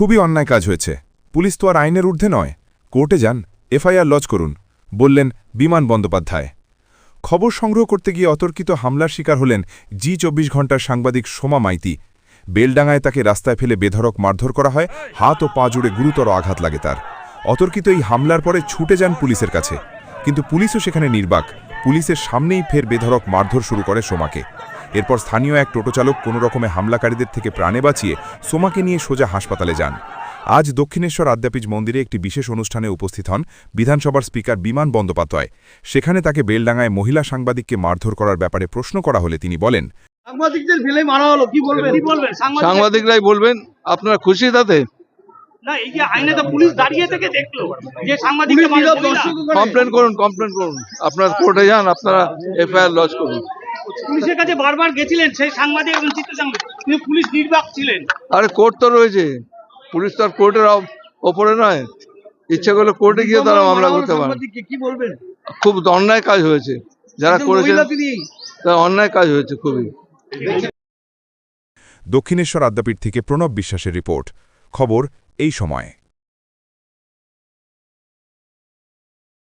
খুবই অন্যায় কাজ হয়েছে। পুলিশ তো আর আইনের ঊর্ধ্বে নয়। কোর্টে যান, এফআইআর লজ করুন, বললেন বিমান বন্দ্যোপাধ্যায়। খবর সংগ্রহ করতে গিয়ে অতর্কিত হামলার শিকার হলেন জি চব্বিশ ঘণ্টার সাংবাদিক সোমা মাইতি। বেলডাঙায় তাকে রাস্তায় ফেলে বেধরক মারধর করা হয়, হাত ও পা জুড়ে গুরুতর আঘাত লাগে তার। অতর্কিত এই হামলার পরে ছুটে যান পুলিশের কাছে। কিন্তু পুলিশও সেখানে নির্বাক। পুলিশের সামনেই ফের বেধরক মারধর শুরু করে সোমাকে। এরপর স্থানীয় এক টোটো চালক কোনো রকমে হামলাকারীদের থেকে প্রাণে বাঁচিয়ে সোমাকে নিয়ে সোজা হাসপাতালে যান। আজ দক্ষিণেশ্বর আদ্যাপীঠ মন্দিরে একটি বিশেষ অনুষ্ঠানে উপস্থিত হন বিধানসভার স্পিকার বিমান বন্দ্যোপাধ্যায়। সেখানে তাকে বেলডাঙ্গায় মহিলা সাংবাদিককে মারধর করার ব্যাপারে প্রশ্ন করা হলে তিনি বলেন সাংবাদিকদের ফেলে মারা হলো কি বলবেন? কি বলবেন? সাংবাদিক সাংবাদিকরাই বলবেন আপনারা খুশি তাতে? না এই যে আইনে তো পুলিশ দাঁড়িয়ে থেকে দেখল যে সাংবাদিক পুলিশ নীরব দর্শক কমপ্লেন করুন কমপ্লেন করুন। আপনারা কোর্টে যান আপনারা এফআইআর লজ করুন। পুলিশের কাছে বারবার গেছিলেন সেই সাংবাদিক এবং চিত্র সাংবাদিক কিন্তু পুলিশ নির্বাক ছিলেন। আরে কোর্ট তো রয়েছে। পুলিশ তো আর কোর্টের ওপরে নয়। ইচ্ছে করলে কোর্টে গিয়ে তারা মামলা করতে পারে। কি বলবেন? খুব অন্যায় কাজ হয়েছে। যারা করেছেন তারা অন্যায় কাজ হয়েছে খুবই। দক্ষিণেশ্বর আদ্যাপীঠ থেকে প্রণব বিশ্বাসের রিপোর্ট। খবর এই সময়।